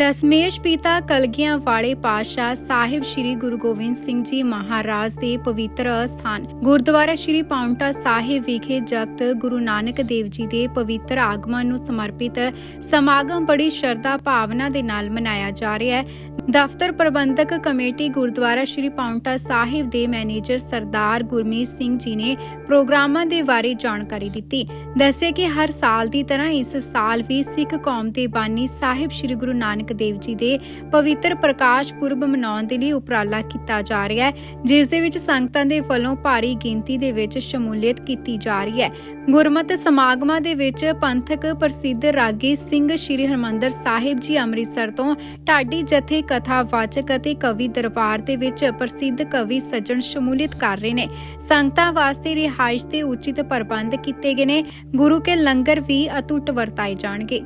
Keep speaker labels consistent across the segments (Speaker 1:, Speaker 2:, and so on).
Speaker 1: ਦਸਮੇਸ਼ ਪਿਤਾ ਕਲਗੀਆਂ ਵਾਲੇ ਪਾਤਸ਼ਾਹ ਸਾਹਿਬ ਸ੍ਰੀ ਗੁਰੂ ਗੋਬਿੰਦ ਸਿੰਘ ਜੀ ਮਹਾਰਾਜ ਦੇ ਪਵਿੱਤਰ ਸਥਾਨ ਗੁਰਦੁਆਰਾ ਸ੍ਰੀ ਪਾਉਂਟਾ ਸਾਹਿਬ ਵਿਖੇ ਜਗਤ ਗੁਰੂ ਨਾਨਕ ਦੇਵ ਜੀ ਦੇ ਪਵਿੱਤਰ ਆਗਮਨ ਨੂੰ ਸਮਰਪਿਤ ਸਮਾਗਮ ਬੜੀ ਸ਼ਰਧਾ ਭਾਵਨਾ ਦੇ ਨਾਲ ਮਨਾਇਆ ਜਾ ਰਿਹਾ ਹੈ। ਦਫ਼ਤਰ ਪ੍ਰਬੰਧਕ ਕਮੇਟੀ ਗੁਰਦੁਆਰਾ ਸ੍ਰੀ ਪਾਉਂਟਾ ਸਾਹਿਬ ਦੇ ਮੈਨੇਜਰ ਸਰਦਾਰ ਗੁਰਮੀਤ ਸਿੰਘ ਜੀ ਨੇ ਪ੍ਰੋਗਰਾਮਾਂ ਦੇ ਬਾਰੇ ਜਾਣਕਾਰੀ ਦਿੱਤੀ। ਦੱਸਿਆ ਕਿ ਹਰ ਸਾਲ ਦੀ ਤਰ੍ਹਾਂ ਇਸ ਸਾਲ ਵੀ ਸਿੱਖ ਕੌਮ ਦੇ ਬਾਨੀ ਸਾਹਿਬ ਸ੍ਰੀ ਗੁਰੂ ਨਾਨਕ ਦੇਵ ਜੀ ਦੇ ਪਵਿੱਤਰ ਪ੍ਰਕਾਸ਼ ਪੁਰਬ ਮਨਾਉਣ ਦੇ ਲਈ ਉਪਰਾਲਾ ਕੀਤਾ ਜਾ ਰਿਹਾ ਹੈ, ਜਿਸ ਦੇ ਵਿੱਚ ਸੰਗਤਾਂ ਦੇ ਵੱਲੋਂ ਭਾਰੀ ਗਿਣਤੀ ਦੇ ਵਿੱਚ ਸ਼ਮੂਲੀਅਤ ਕੀਤੀ ਜਾ ਰਹੀ ਹੈ। ਗੁਰਮਤਿ ਸਮਾਗਮਾਂ ਦੇ ਵਿੱਚ ਪੰਥਕ ਪ੍ਰਸਿੱਧ ਰਾਗੀ ਸਿੰਘ ਸ੍ਰੀ ਹਰਮੰਦਰ ਸਾਹਿਬ ਜੀ ਅੰਮ੍ਰਿਤਸਰ ਤੋਂ ਢਾਡੀ ਜਥੇ ਕਥਾ ਵਾਚਕ ਅਤੇ ਕਵੀ ਦਰਬਾਰ ਦੇ ਵਿੱਚ ਪ੍ਰਸਿੱਧ ਕਵੀ ਸੱਜਣ ਸ਼ਮੂਲੀਅਤ ਕਰ ਰਹੇ ਨੇ। ਸੰਗਤਾਂ ਵਾਸਤੇ ਰਿਹਾਇਸ਼ ਦੇ ਉਚਿਤ ਪ੍ਰਬੰਧ ਕੀਤੇ ਗਏ ਨੇ। ਗੁਰੂ ਕੇ ਲੰਗਰ ਵੀ ਅਟੁੱਟ ਵਰਤਾਏ ਜਾਣਗੇ।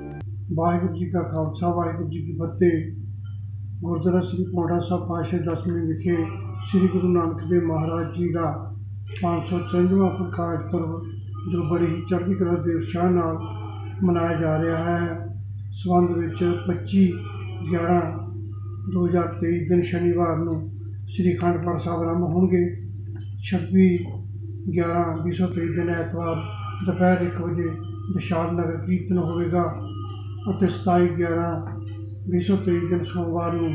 Speaker 2: ਵਾਹਿਗੁਰੂ ਜੀ ਕਾ ਖਾਲਸਾ, ਵਾਹਿਗੁਰੂ ਜੀ ਕੀ ਫਤਿਹ। ਗੁਰਦੁਆਰਾ ਸ੍ਰੀ ਪੌਂਡਾ ਸਾਹਿਬ ਪਾਸ਼ੇ ਦਸਵੇਂ ਵਿਖੇ ਸ੍ਰੀ ਗੁਰੂ ਨਾਨਕ ਦੇਵ ਮਹਾਰਾਜ ਜੀ ਦਾ 554ਵਾਂ ਪ੍ਰਕਾਸ਼ ਪੁਰਬ ਜੋ ਬੜੀ ਹੀ ਚੜ੍ਹਦੀ ਕਲਾ ਦੇ ਉਤਸ਼ਾਹ ਨਾਲ ਮਨਾਇਆ ਜਾ ਰਿਹਾ ਹੈ। ਸਬੰਧ ਵਿੱਚ 25 11 2023 ਦਿਨ ਸ਼ਨੀਵਾਰ ਨੂੰ ਸ੍ਰੀ ਅਖੰਡ ਪਾਠ ਸਾਹਿਬ ਆਰੰਭ ਹੋਣਗੇ। 26 11 2023 ਦਿਨ ਐਤਵਾਰ, ਦੁਪਹਿਰ 1 ਵਜੇ ਵਿਸ਼ਾਲ ਨਗਰ ਕੀਰਤਨ ਹੋਵੇਗਾ। ਅਤੇ 27 11 2023 ਦਿਨ ਸੋਮਵਾਰ ਨੂੰ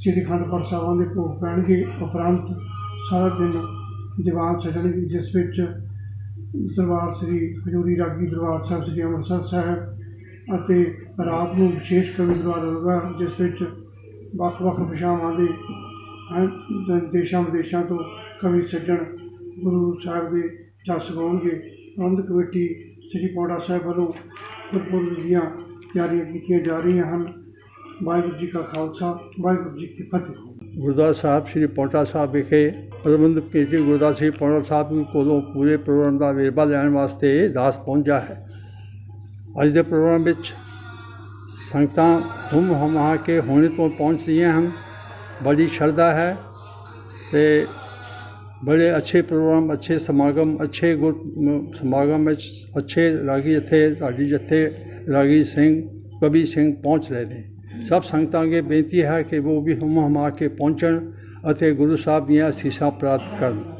Speaker 2: ਸ੍ਰੀ ਅਖੰਡ ਪਾਠ ਸਾਹਿਬਾਂ ਦੇ ਭੋਗ ਪੈਣਗੇ। ਉਪਰੰਤ ਸਾਰਾ ਦਿਨ ਦੀਵਾਨ ਸਜਣਗੇ, ਜਿਸ ਵਿੱਚ ਦਰਬਾਰ ਸ੍ਰੀ ਹਜੂਰੀ ਰਾਗੀ ਦਰਬਾਰ ਸਾਹਿਬ, ਸ੍ਰੀ ਅੰਮ੍ਰਿਤਸਰ ਸਾਹਿਬ ਅਤੇ ਰਾਤ ਨੂੰ ਵਿਸ਼ੇਸ਼ ਕਵੀ ਦਰਬਾਰ ਹੋਵੇਗਾ, ਜਿਸ ਵਿੱਚ ਵੱਖ-ਵੱਖ ਭਾਸ਼ਾਵਾਂ ਦੇ ਦੇਸ਼ਾਂ ਵਿਦੇਸ਼ਾਂ ਤੋਂ ਕਵੀ ਸੱਜਣ ਗੁਰੂ ਸਾਹਿਬ ਦੇ ਜਸ ਗਾਉਣਗੇ ਪ੍ਰਬੰਧਕ ਕਮੇਟੀ ਸ੍ਰੀ ਪੌੜਾ ਸਾਹਿਬ ਵੱਲੋਂ ਗੁਰਪੁਰਬ ਦੀਆਂ ਤਿਆਰੀਆਂ ਕੀਤੀਆਂ ਜਾ ਰਹੀਆਂ ਹਨ। ਵਾਹਿਗੁਰੂ ਜੀ ਕਾ ਖਾਲਸਾ, ਵਾਹਿਗੁਰੂ ਜੀ ਕੀ ਫਤਿਹ।
Speaker 3: ਗੁਰਦੁਆਰਾ ਸਾਹਿਬ ਸ੍ਰੀ ਪੌਂਟਾ ਸਾਹਿਬ ਵਿਖੇ ਪ੍ਰਬੰਧਕ ਕਮੇਟੀ ਗੁਰਦੁਆਰਾ ਸ੍ਰੀ ਪੌਂਟਾ ਸਾਹਿਬ ਕੋਲੋਂ ਪੂਰੇ ਪ੍ਰੋਗਰਾਮ ਦਾ ਵੇਰਵਾ ਲੈਣ ਵਾਸਤੇ ਦਾਸ ਪਹੁੰਚਿਆ ਹੈ। ਅੱਜ ਦੇ ਪ੍ਰੋਗਰਾਮ ਵਿੱਚ ਸੰਗਤਾਂ ਹੁਮ ਹਮਾ ਕੇ ਹੋਣੇ ਤੋਂ ਪਹੁੰਚ ਰਹੀਆਂ ਹਨ। ਬੜੀ ਸ਼ਰਧਾ ਹੈ ਤੇ ਬੜੇ ਅੱਛੇ ਪ੍ਰੋਗਰਾਮ, ਅੱਛੇ ਸਮਾਗਮ, ਅੱਛੇ ਗੁਰ ਸਮਾਗਮ ਵਿੱਚ ਅੱਛੇ ਰਾਗੀ ਜਥੇ ਰਾਗੀ ਜਥੇ ਰਾਗੀ ਸਿੰਘ ਕਵੀ ਸਿੰਘ ਪਹੁੰਚ ਰਹੇ ਨੇ। ਸਭ ਸੰਗਤਾਂ ਅੱਗੇ ਬੇਨਤੀ ਹੈ ਕਿ ਉਹ ਵੀ ਹਮ ਹਮਾ ਕੇ ਪਹੁੰਚਣ ਅਤੇ ਗੁਰੂ ਸਾਹਿਬ ਦੀਆਂ ਅਸੀਸਾਂ ਪ੍ਰਾਪਤ ਕਰਨ।